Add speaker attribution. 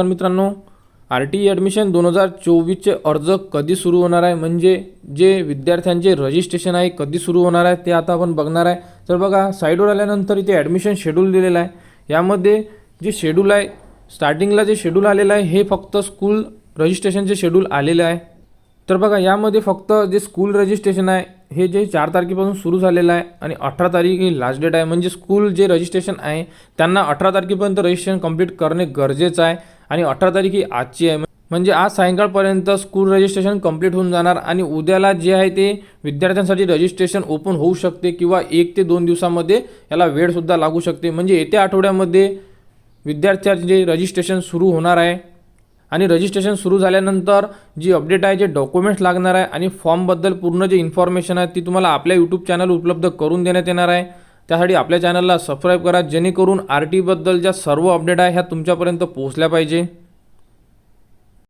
Speaker 1: नमस्कार मित्रांनो R T admission दोन हजार चोवीसचे अर्ज कधी सुरू होणार आहे? म्हणजे जे विद्यार्थ्यांचे रजिस्ट्रेशन आहे कधी सुरू होणार आहे ते आता आपण बघणार आहे. तर बघा साईडवर आल्यानंतर इथे ॲडमिशन शेड्यूल दिलेलं आहे. यामध्ये जे शेड्यूल आहे स्टार्टिंगला जे शेड्यूल आलेलं आहे हे फक्त स्कूल रजिस्ट्रेशनचे शेड्यूल आलेलं आहे. तर बघा यामध्ये फक्त जे स्कूल रजिस्ट्रेशन आहे हे जे चार तारखेपासून सुरू झालेलं आहे आणि अठरा तारीख ही लास्ट डेट आहे. म्हणजे स्कूल जे रजिस्ट्रेशन आहे त्यांना अठरा तारखेपर्यंत रजिस्ट्रेशन कंप्लीट करणे गरजेचं आहे. आणि अठरा तारीख ही आजची आहे. म्हणजे आज सायंकाळपर्यंत स्कूल रजिस्ट्रेशन कंप्लीट होऊन जाणार आणि उद्याला जे आहे ते विद्यार्थ्यांसाठी रजिस्ट्रेशन ओपन होऊ शकते किंवा एक ते दोन दिवसामध्ये याला वेळसुद्धा लागू शकते. म्हणजे येत्या आठवड्यामध्ये विद्यार्थ्यांचे रजिस्ट्रेशन सुरू होणार आहे आणि रजिस्ट्रेशन सुरू झाल्यानंतर जी अपडेट आहे जे डॉक्युमेंट्स लागणार आहे आणि फॉर्मबद्दल पूर्ण जे इन्फॉर्मेशन आहे ती तुम्हाला आपल्या यूट्यूब चॅनल उपलब्ध करून देण्यात येणार आहे. त्यासाठी आपल्या चॅनलला सबस्क्राईब करा जेणेकरून आर टीबद्दल ज्या सर्व अपडेट आहे ह्या तुमच्यापर्यंत पोहोचल्या पाहिजे.